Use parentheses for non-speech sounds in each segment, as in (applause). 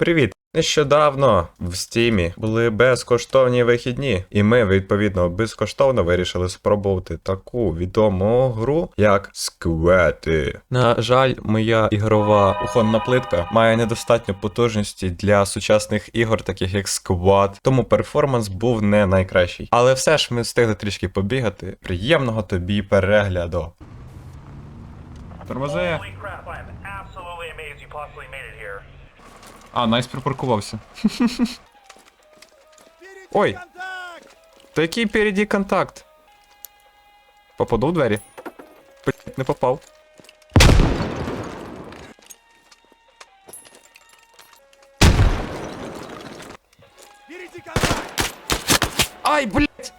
Привіт! Нещодавно в стімі були безкоштовні вихідні, і ми відповідно безкоштовно вирішили спробувати таку відому гру, як сквети. На жаль, моя ігрова кухонна плитка має недостатньо потужності для сучасних ігор, таких як Squad, тому перформанс був не найкращий. Але все ж ми встигли трішки побігати. Приємного тобі перегляду. Тормози. А, Найс припаркувався. (laughs) Ой! Та який переді контакт? Попаду в двері? Блять, не попав. Ай, блять!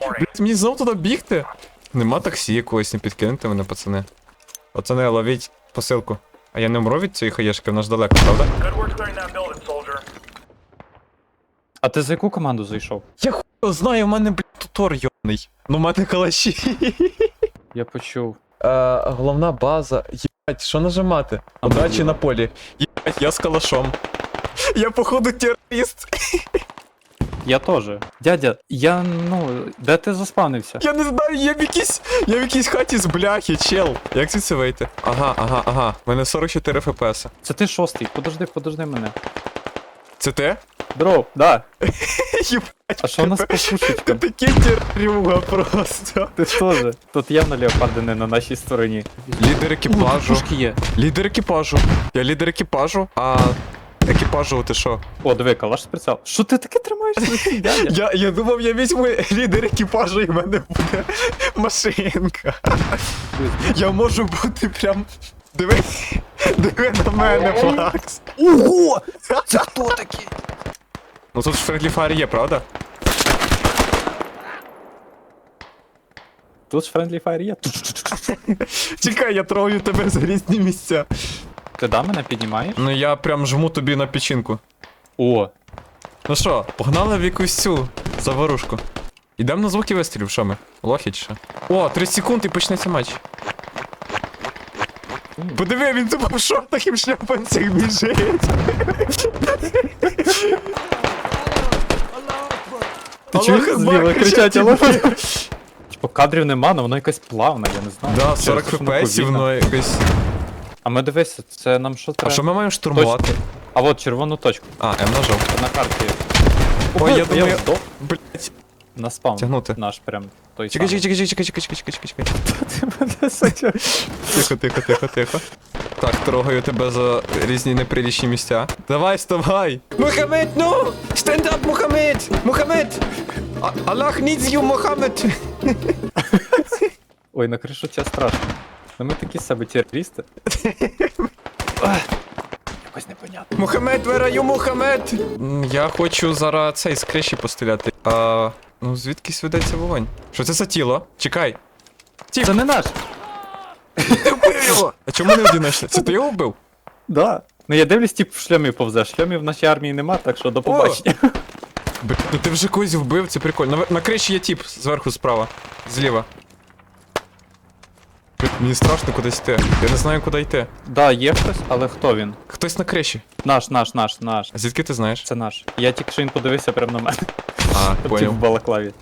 Блять, мені знов туди бігти. Нема таксі якогось, не підкинете мене, пацани. Пацани, ловіть посилку. А я не вмру від цієї хаєшки, вона ж далеко, правда? Good work clearing that building, soldier. А ти за яку команду зайшов? Я хуй знаю, у мене, блядь, тутор йоний. Ну, у мене калаші. Я почув. Е, головна база. Єбать, що нажимати? Удачі на полі. Єбать, я з калашом. Я, походу, терорист. Я теж. Дядя, я ну. Де ти заспавнився? Я не знаю, я в якійсь. Я в якійсь хаті з бляхи, чел. Як звідси вийти? Ага, ага, ага. У мене 44 фпс. Це ти шостий. Подожди, подожди мене. Це ти? Дроп, да. (laughs) Єбать. А що у нас по Ти пушечкам? такий террюга просто. Ти теж. Тут явно леопарди не на нашій стороні. Лідер екіпажу. Пушки є. Лідер екіпажу. Я лідер екіпажу, а екіпажу ти що? О, диви, калаш з прицел. Що ти таке тримаєш руці, дядя? Я, я думав, я візьму лідер екіпажу і в мене буде машинка. Я можу бути прям. Диви, диви на мене, Флакс. Ого! Це хто такий? Ну тут ж Фредлі Фаєр є, правда? Тут ж Friendly Fire є. Чекай, я трогаю тебе за різні місця. Ти да мене піднімаєш? Ну я прям жму тобі на печінку. О, Ну що, погнали в якусь цю заварушку. Ідемо на звуки вистрілів, що ми? Лохи чи що? О, 30 секунд і почнеться матч. Подиви, він тупо в шортах і в шляпанцях біжить. ти чуєш зліва кричать, алло? типу. Кадрів нема, але воно якась плавна, я не знаю. Да, 40 те, що воно фпс повільно. воно якось. А ми дивися, це нам що А треба? що ми маємо штурмувати? А от червону точку. А, М нажав. На карті. Ой, я я думаю- здох. Блять. На спаун. Тягнути. Наш прям. Той Чекай, самий. чекай, чекай, чекай, чекай, чекай, чекай, чекай. (laughs) Ти мене. Тихо, тихо, тихо, тихо. Так, трогаю тебе за різні неприлічні місця. Давай, вставай! Мухаммед, ну! Up, Мухаммед! Мухаммед! А- Аллах needs you, Мухаммед! Ой, на кришу тебе страшно. Ну ми такі з себе терористи. (laughs) Якось непонятно. Мухаммед, where are you, М, Я хочу зараз цей з криші постріляти. А, ну звідкись ведеться вогонь? Що це за тіло? Чекай. Тіп, Це не наш. ти вбив його! А чому не одиночно? Це ти його вбив? Да. Ну я дивлюсь, тип в шльомі повзе. Шльомів в нашій армії нема, так що до побачення. Блін, ну ти вже когось вбив, це прикольно. На, на криші є тіп, зверху справа, зліва. Мені страшно кудись йти. Я не знаю, куди йти. Да, є хтось, але хто він? Хтось на криші. Наш, наш, наш, наш. А звідки ти знаєш? Це наш. Я тільки що він подивився прямо на мене. А, (laughs) Тип в поняв. балаклаві.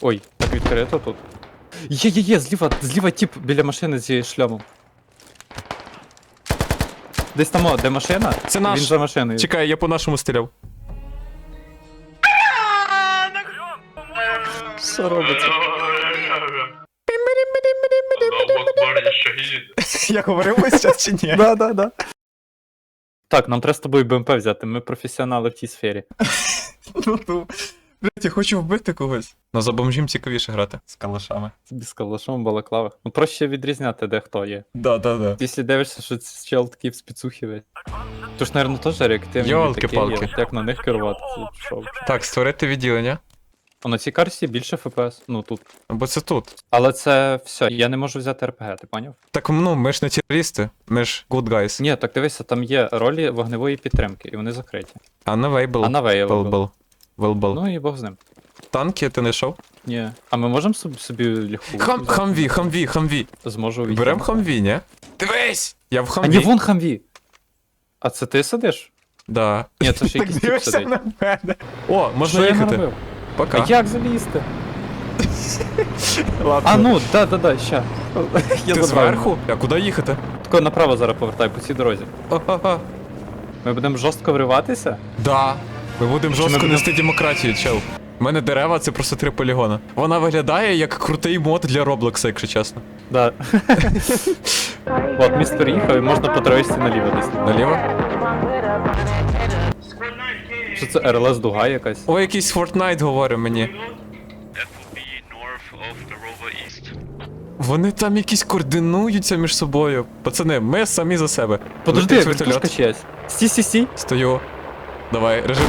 Ой, так відкрито тут. Є, є, є, зліва, зліва тип біля машини зі шльомом. Десь там, о, де машина? Це наш. Він за машиною. Чекай, я по нашому стріляв. Що робиться? (laughs) Я говорив ось час чи ні? Да, да, да. Так, нам треба з тобою БМП взяти, ми професіонали в тій сфері. (laughs) Ну, ну. Блять, я хочу вбити когось. Ну за бомжім цікавіше грати з калашами. З калашом, балаклава. Ну проще відрізняти, де хто є. Да, да, да. Якщо дивишся, що це чел такий в спецухі весь. То ж, мабуть, теж реактивні Йолки-палки. такі є, як на них керувати. Це? Так, створити відділення. А на цій карті більше ФПС, ну тут. Бо це тут. Але це все, я не можу взяти РПГ, ти поняв? Так, ну, ми ж не терористи, ми ж good guys. Ні, так дивися, там є ролі вогневої підтримки, і вони закриті. Unavailable. А на Available. Ну і Бог з ним. Танки ти не йшов? Ні. А ми можемо собі, собі легку? Хам, взяти? хамві, хамві, хамві. Зможу увійти. Берем хамві, ні? Дивись! Я в А хамві. ні, вон хамві. А це ти сидиш? Да. Ні, це ще (laughs) якийсь тип сидить. мене. О, можна Що я їхати. наробив? Пока. А як залізти? (laughs) Ладно. А ну, да, да, да, ща. (laughs) Я Ти забрав. зверху? А куди їхати? Тако направо зараз повертай по цій дорозі. Ага. Ми будемо жорстко вриватися? Да. Ми будемо Чи ми жорстко будемо- нести демократію, чел. У мене дерева це просто три полігона. Вона виглядає як крутий мод для Роблокса, якщо чесно. Да. (laughs) От місто приїхав і можна по троєчці наліво десь. Наліво? Що це РЛС дуга якась? О, якийсь Fortnite говорить мені. That north of the Rover East. Вони там якісь координуються між собою. Пацани, ми самі за себе. Подожди, вертушка вертольот. чиясь. Сі-сі-сі. Стою. Давай, режим.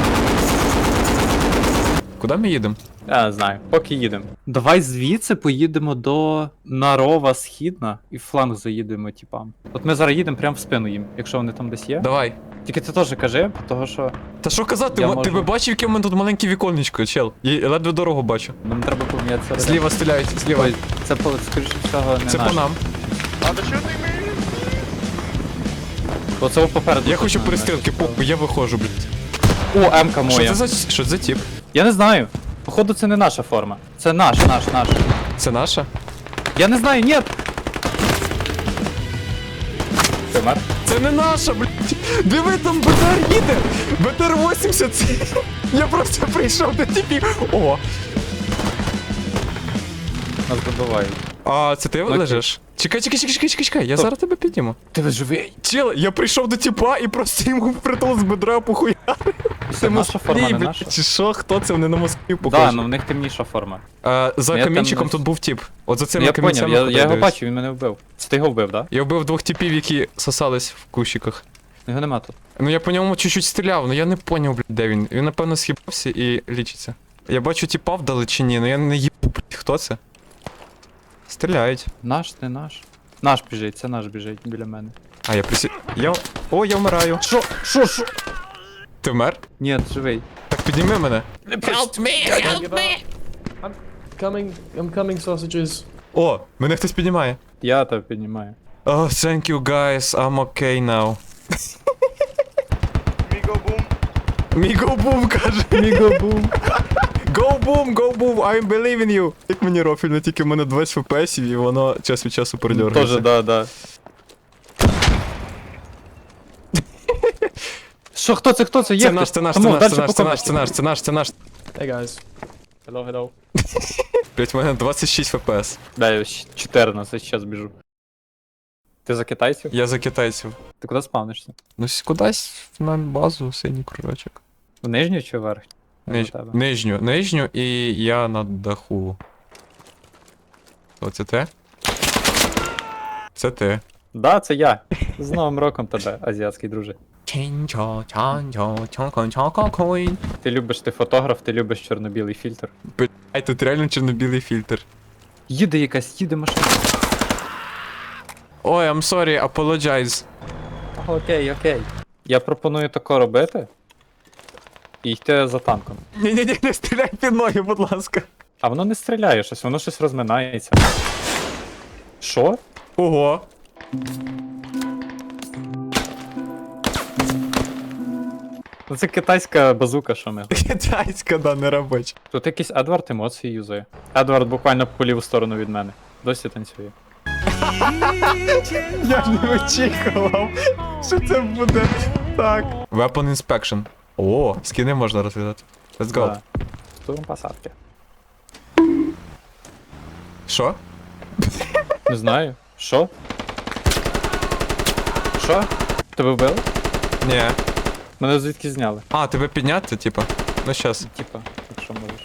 Куди ми їдемо? Я не знаю, поки їдемо. Давай звідси поїдемо до Нарова Східна і в фланг заїдемо, типам. От ми зараз їдемо прямо в спину їм, якщо вони там десь є. Давай. Тільки ти теж кажи, того що Та що казати, Я мо- можу. ти би бачив, яке в мене тут маленьке віконечко, чел. Я ледве дорогу бачу. нам треба помінятися. Зліва стріляють, зліва. Ой, це по- скоріше всього не Це наш. по нам. Оце попереду. Я хочу перестрілки, наш. попу, я виходжу, блядь. О, М-ка Що моя. це за що це за тип? Я не знаю. Походу, це не наша форма. Це наш, наш, наш. Це наша? Я не знаю, ні. Ти мер? Це не наша, блядь. Диви, там БТР їде. БТР 80. це- Я просто прийшов до типів. О, Нас добивають. А це ти лежиш? Чекай, чекай, чекай, чекай, чекай, чекай, я зараз тебе підніму. Ти живий. Чел, я прийшов до типа і просто йому впритул з бедра похуя. Це наша форма, не наша. Чи що, хто це? Вони на Москві Да, похожі. ну в них темніша форма. А, за Я камінчиком тут був тип. От за Ну, цими я камінцями. я, я його бачив, він мене вбив. Це ти його вбив, да? Я вбив двох типів, які сосались в кущиках. Його нема тут. Ну я по ньому чуть-чуть стріляв, але я не поняв, блядь, де він. Він, напевно, схибався і лічиться. Я бачу типа вдалечині, але я не їбу, блядь, хто це. Стріляють. Наш, не наш. Наш біжить, це наш біжить біля мене. А, я присі... Я... О, я вмираю. Що? Що, що? Ти вмер? Ні, живий. Так підніми мене. Coming, I'm coming, sausages. О, мене хтось піднімає. Я тебе піднімаю. Oh, thank you guys, I'm okay now. Migo boom. Міго бум каже. Міго бум. Go boom, go boom, I believe in you. Як мені рофільно, тільки в мене 20 фпсів і воно час від часу передергається. Тоже, да, да. (laughs) Що, хто це, хто це? Є Це хтось? наш, це наш, це Тому, наш, дальше це наш, це наш, це наш, це наш, це наш. Hey guys. Hello, hello. (laughs) Блять, в мене 26 фпс. Да, я щ- 14, зараз біжу. Ти за китайців? Я за китайців. Ти куди спавнишся? Ну, с- кудись на базу, синій кружочок. В нижню чи вверх? Ниж... На тебе. Нижню, нижню і я на даху. О, це ти? Це ти. Да, це я. З Новим роком тебе, азіатський друже. Ти любиш, ти фотограф, ти любиш чорно-білий фільтр. Ай, тут реально чорно-білий фільтр. Їде якась, їде машина. Ой, I'm sorry, apologize. Окей, окей. Я пропоную тако робити. І йти за танком. Ні-ні-ні, не стріляй під ноги, будь ласка. А воно не стріляє щось, воно щось розминається. Що? Ого. Ну це китайська базука, що ми. Китайська, да, не робоча. Тут якийсь Едвард емоції юзає. Едвард буквально по ліву сторону від мене. Досі танцює. Я не очікував, що це буде так. Weapon inspection. О, скини можна розглядати. Let's go. Да. Штурм посадки. Що? Не знаю. Що? Що? Тебе вбили? Ні. Мене звідки зняли? А, тебе підняти, типа? Ну щас. Типа, якщо можеш.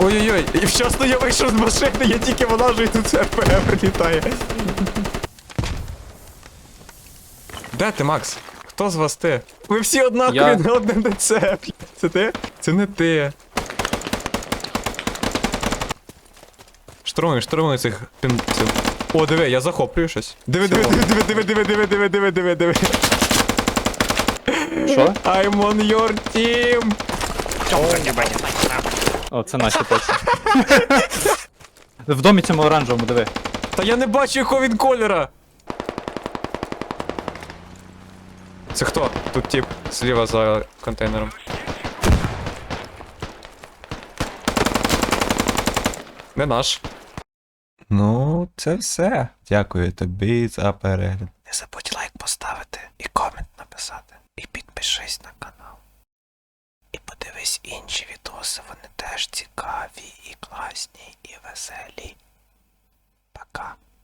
Ой-ой-ой, і вчасно я вийшов з машини, я тільки вилажу і тут РПГ прилітає. Де ти, Макс? Хто з вас ти? Ви всі однакові на одне лице. Це ти? Це не ти. Штурмуй, штурмуй цих пінців. О, диви, я захоплюю щось. Диви, диви, диви, диви, диви, диви, диви, диви, диви, диви, диви. Що? I'm on your team. О, це наші точно. (laughs) В домі цьому оранжевому, диви. Та я не бачу якого він кольора. Це хто? Тут тип зліва за контейнером. Не наш. Ну, це все. Дякую тобі за перегляд. Не забудь лайк поставити і комент написати. І підпишись на канал. І подивись інші відоси, вони теж цікаві і класні, і веселі. Пока.